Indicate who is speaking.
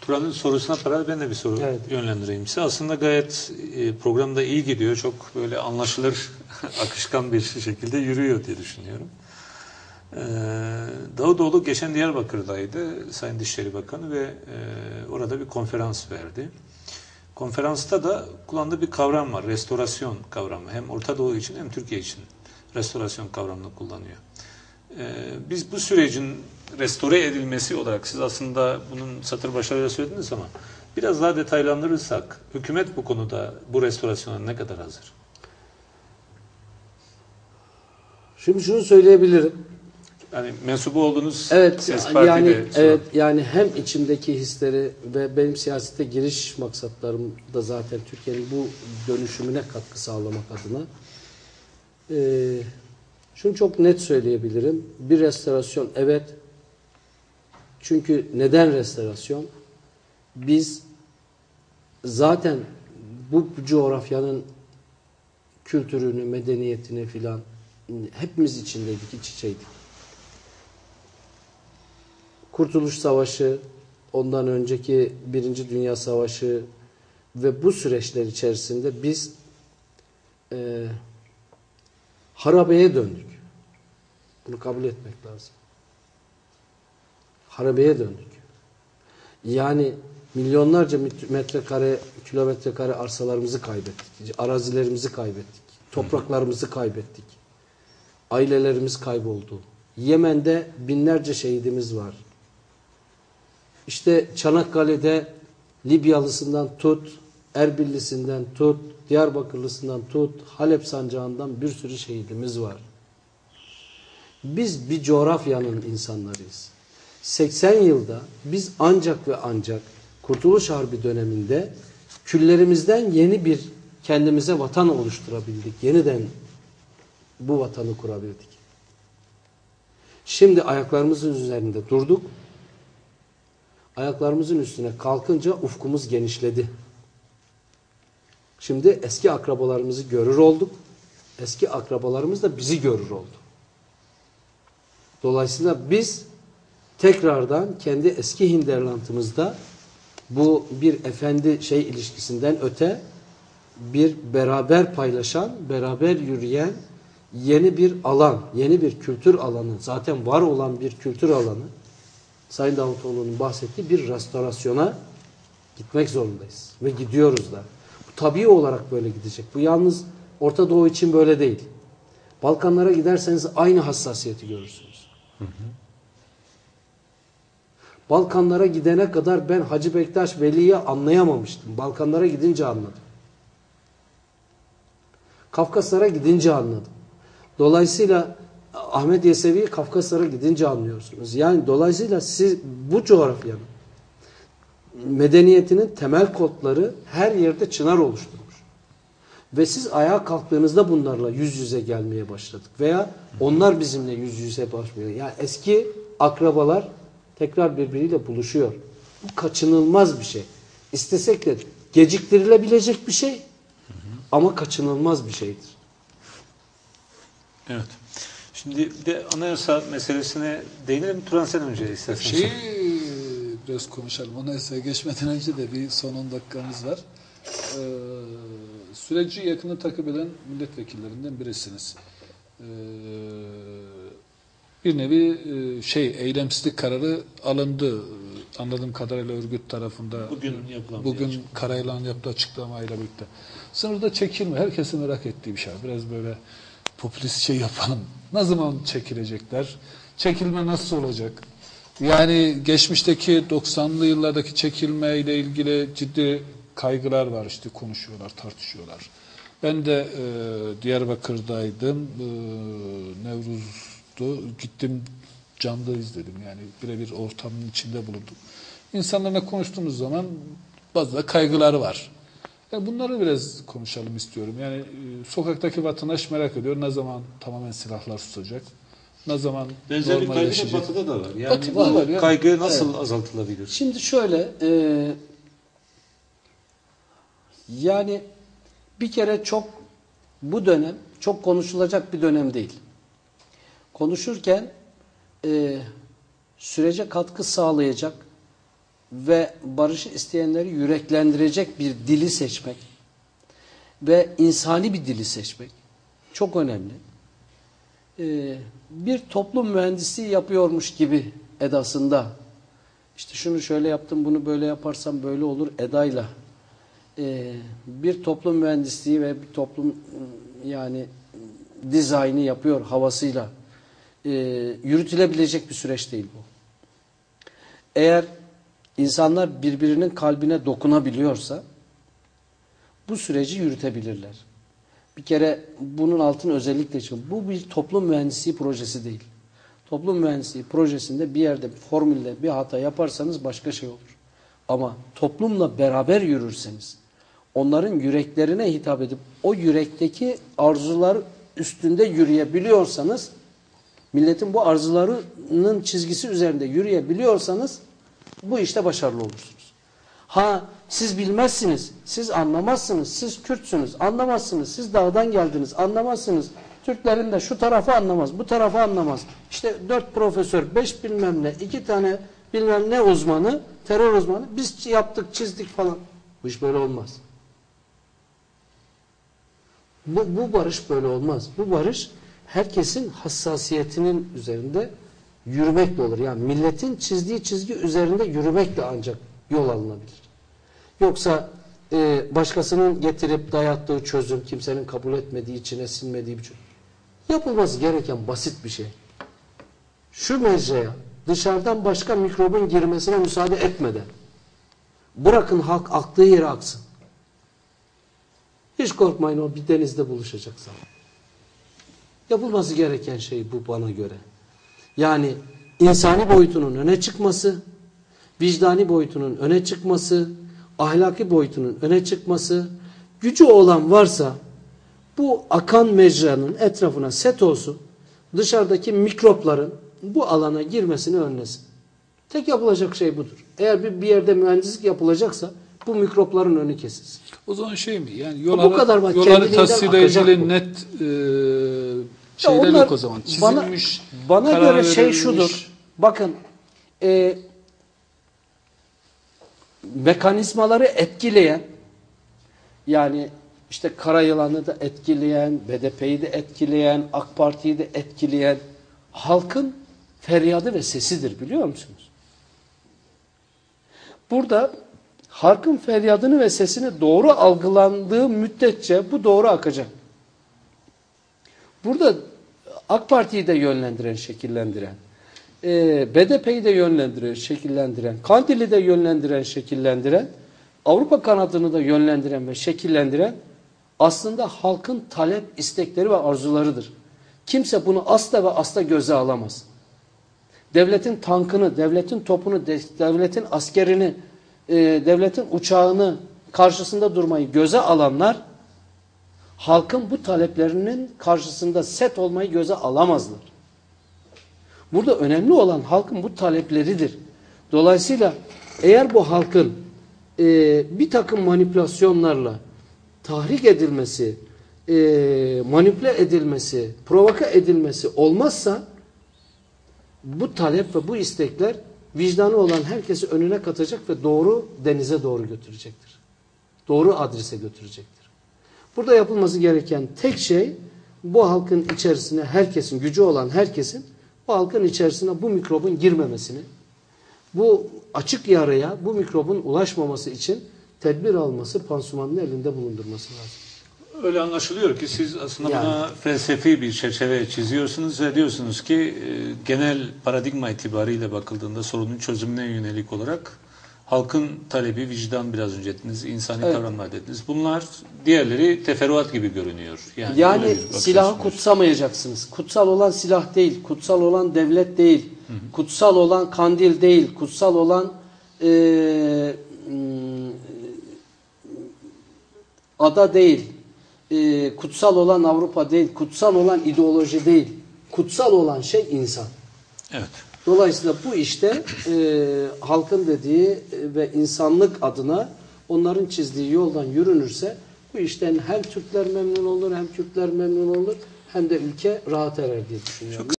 Speaker 1: Turan'ın sorusuna paralel ben de bir soru
Speaker 2: Evet.
Speaker 1: yönlendireyim size. Aslında gayet e, programda iyi gidiyor. Çok böyle anlaşılır, akışkan bir şekilde yürüyor diye düşünüyorum. Ee, Davutoğlu geçen Diyarbakır'daydı Sayın Dışişleri Bakanı ve e, orada bir konferans verdi. Konferansta da kullandığı bir kavram var. Restorasyon kavramı. Hem Orta Doğu için hem Türkiye için restorasyon kavramını kullanıyor. Ee, biz bu sürecin restore edilmesi olarak siz aslında bunun satır başlarıyla söylediniz ama biraz daha detaylandırırsak hükümet bu konuda bu restorasyona ne kadar hazır?
Speaker 2: Şimdi şunu söyleyebilirim.
Speaker 1: Yani mensubu olduğunuz
Speaker 2: Evet yani evet yani hem içimdeki hisleri ve benim siyasete giriş maksatlarım da zaten Türkiye'nin bu dönüşümüne katkı sağlamak adına Ee, şunu çok net söyleyebilirim. Bir restorasyon evet. Çünkü neden restorasyon? Biz zaten bu coğrafyanın kültürünü, medeniyetini filan hepimiz içindeydik, iç içeydik. Kurtuluş Savaşı, ondan önceki Birinci Dünya Savaşı ve bu süreçler içerisinde biz e, harabeye döndük. Bunu kabul etmek lazım. Harabeye döndük. Yani milyonlarca met- metrekare, kilometre kare arsalarımızı kaybettik. Arazilerimizi kaybettik. Topraklarımızı kaybettik. Ailelerimiz kayboldu. Yemen'de binlerce şehidimiz var. İşte Çanakkale'de Libyalısından tut, Erbilisinden tut, Diyarbakırlısından tut, Halep sancağından bir sürü şehidimiz var. Biz bir coğrafyanın insanlarıyız. 80 yılda biz ancak ve ancak Kurtuluş Harbi döneminde küllerimizden yeni bir kendimize vatan oluşturabildik. Yeniden bu vatanı kurabildik. Şimdi ayaklarımızın üzerinde durduk. Ayaklarımızın üstüne kalkınca ufkumuz genişledi. Şimdi eski akrabalarımızı görür olduk. Eski akrabalarımız da bizi görür oldu. Dolayısıyla biz tekrardan kendi eski hinterlandımızda bu bir efendi şey ilişkisinden öte bir beraber paylaşan, beraber yürüyen yeni bir alan, yeni bir kültür alanı, zaten var olan bir kültür alanı Sayın Davutoğlu'nun bahsettiği bir restorasyona gitmek zorundayız. Ve gidiyoruz da. Bu tabii olarak böyle gidecek. Bu yalnız Orta Doğu için böyle değil. Balkanlara giderseniz aynı hassasiyeti görürsünüz. Balkanlara gidene kadar ben Hacı Bektaş Veli'yi anlayamamıştım. Balkanlara gidince anladım. Kafkaslara gidince anladım. Dolayısıyla Ahmet Yesevi'yi Kafkaslara gidince anlıyorsunuz. Yani dolayısıyla siz bu coğrafyanın medeniyetinin temel kodları her yerde çınar oluşturmuş. Ve siz ayağa kalktığınızda bunlarla yüz yüze gelmeye başladık. Veya onlar bizimle yüz yüze başlıyor. Yani eski akrabalar tekrar birbiriyle buluşuyor. Bu kaçınılmaz bir şey. İstesek de geciktirilebilecek bir şey ama kaçınılmaz bir şeydir.
Speaker 1: Evet. Şimdi bir de anayasa meselesine değinelim. Turan sen önce istersen.
Speaker 3: Şeyi biraz konuşalım. Anayasaya geçmeden önce de bir son 10 dakikamız var. Ee, süreci yakını takip eden milletvekillerinden birisiniz. Ee, bir nevi e, şey eylemsizlik kararı alındı. Anladığım kadarıyla örgüt tarafında.
Speaker 1: Bugün yapılan
Speaker 3: Bugün. Karayılan yaptığı açıklamayla birlikte. Sınırda çekilme. Herkesin merak ettiği bir şey. Biraz böyle popülist şey yapalım. Ne zaman çekilecekler? Çekilme nasıl olacak? Yani geçmişteki 90'lı yıllardaki çekilme ile ilgili ciddi kaygılar var işte konuşuyorlar, tartışıyorlar. Ben de e, Diyarbakır'daydım. E, Nevruz'du. Gittim canlı izledim. Yani birebir ortamın içinde bulundum. İnsanlarla konuştuğumuz zaman bazı kaygılar var. Yani bunları biraz konuşalım istiyorum. Yani e, sokaktaki vatandaş merak ediyor. Ne zaman tamamen silahlar susacak? Ne zaman
Speaker 1: Benzer bir kaygı da
Speaker 3: normalleşecek?
Speaker 1: batıda da var. Yani
Speaker 3: Batıda da var ya.
Speaker 1: kaygı nasıl azaltılabilir?
Speaker 2: Şimdi şöyle e, yani bir kere çok bu dönem çok konuşulacak bir dönem değil. Konuşurken e, sürece katkı sağlayacak ve barışı isteyenleri yüreklendirecek bir dili seçmek ve insani bir dili seçmek çok önemli. Ee, bir toplum mühendisliği yapıyormuş gibi edasında işte şunu şöyle yaptım bunu böyle yaparsam böyle olur edayla ee, bir toplum mühendisliği ve bir toplum ım, yani dizaynı yapıyor havasıyla e, yürütülebilecek bir süreç değil bu. Eğer insanlar birbirinin kalbine dokunabiliyorsa bu süreci yürütebilirler. Bir kere bunun altını özellikle çıkın. Bu bir toplum mühendisliği projesi değil. Toplum mühendisliği projesinde bir yerde bir formülde bir hata yaparsanız başka şey olur. Ama toplumla beraber yürürseniz, onların yüreklerine hitap edip o yürekteki arzular üstünde yürüyebiliyorsanız, milletin bu arzularının çizgisi üzerinde yürüyebiliyorsanız bu işte başarılı olursunuz. Ha siz bilmezsiniz, siz anlamazsınız, siz Kürtsünüz, anlamazsınız, siz dağdan geldiniz, anlamazsınız. Türklerin de şu tarafı anlamaz, bu tarafı anlamaz. İşte dört profesör, beş bilmem ne, iki tane bilmem ne uzmanı, terör uzmanı, biz yaptık, çizdik falan. Bu iş böyle olmaz. Bu, bu barış böyle olmaz. Bu barış herkesin hassasiyetinin üzerinde yürümekle olur. Yani milletin çizdiği çizgi üzerinde yürümekle ancak yol alınabilir. Yoksa e, başkasının getirip dayattığı çözüm, kimsenin kabul etmediği, içine sinmediği bir çözüm. Yapılması gereken basit bir şey. Şu mecraya dışarıdan başka mikrobun girmesine müsaade etmeden bırakın halk aktığı yere aksın. Hiç korkmayın o bir denizde buluşacak zaman. Yapılması gereken şey bu bana göre. Yani insani boyutunun öne çıkması, vicdani boyutunun öne çıkması, ahlaki boyutunun öne çıkması, gücü olan varsa bu akan mecranın etrafına set olsun, dışarıdaki mikropların bu alana girmesini önlesin. Tek yapılacak şey budur. Eğer bir, bir yerde mühendislik yapılacaksa bu mikropların önü kesilsin.
Speaker 3: O zaman şey mi? Yani yol,
Speaker 2: Bu kadar bak,
Speaker 3: yol
Speaker 2: kendiliğinden
Speaker 3: haritasıyla
Speaker 2: akacak
Speaker 3: ilgili
Speaker 2: bu.
Speaker 3: net e, şeyler
Speaker 2: onlar
Speaker 3: yok o zaman.
Speaker 2: bana-
Speaker 3: Çizilmiş,
Speaker 2: Bana
Speaker 3: karar
Speaker 2: göre şey
Speaker 3: verilmiş.
Speaker 2: şudur. Bakın e, mekanizmaları etkileyen yani işte Karayılan'ı da etkileyen, BDP'yi de etkileyen, AK Parti'yi de etkileyen halkın feryadı ve sesidir biliyor musunuz? Burada halkın feryadını ve sesini doğru algılandığı müddetçe bu doğru akacak. Burada AK Parti'yi de yönlendiren, şekillendiren, e, BDP'yi de yönlendiren, şekillendiren, Kandil'i de yönlendiren, şekillendiren, Avrupa kanadını da yönlendiren ve şekillendiren aslında halkın talep, istekleri ve arzularıdır. Kimse bunu asla ve asla göze alamaz. Devletin tankını, devletin topunu, de- devletin askerini, e, devletin uçağını karşısında durmayı göze alanlar halkın bu taleplerinin karşısında set olmayı göze alamazlar. Burada önemli olan halkın bu talepleridir. Dolayısıyla eğer bu halkın e, bir takım manipülasyonlarla tahrik edilmesi, e, manipüle edilmesi, provoka edilmesi olmazsa bu talep ve bu istekler vicdanı olan herkesi önüne katacak ve doğru denize doğru götürecektir. Doğru adrese götürecektir. Burada yapılması gereken tek şey bu halkın içerisine herkesin, gücü olan herkesin bu halkın içerisine bu mikrobun girmemesini, bu açık yaraya bu mikrobun ulaşmaması için tedbir alması, pansumanını elinde bulundurması lazım.
Speaker 1: Öyle anlaşılıyor ki siz aslında
Speaker 2: Yani.
Speaker 1: buna felsefi bir çerçeve çiziyorsunuz ve diyorsunuz ki e, genel paradigma itibariyle bakıldığında sorunun çözümüne yönelik olarak halkın talebi, vicdan biraz önce dediniz, insani
Speaker 2: Evet.
Speaker 1: kavramlar dediniz. Bunlar diğerleri teferruat gibi görünüyor. Yani,
Speaker 2: Yani silahı kutsamayacaksınız. Kutsal olan silah değil, kutsal olan devlet değil, kutsal olan kandil değil, kutsal olan mm, ada değil, eee, kutsal olan Avrupa değil, kutsal olan ideoloji değil. Kutsal olan şey insan.
Speaker 1: Evet.
Speaker 2: Dolayısıyla bu işte eee, halkın dediği e, ve insanlık adına onların çizdiği yoldan yürünürse bu işten hem Türkler memnun olur hem Kürtler memnun olur hem de ülke rahat erer diye düşünüyorum.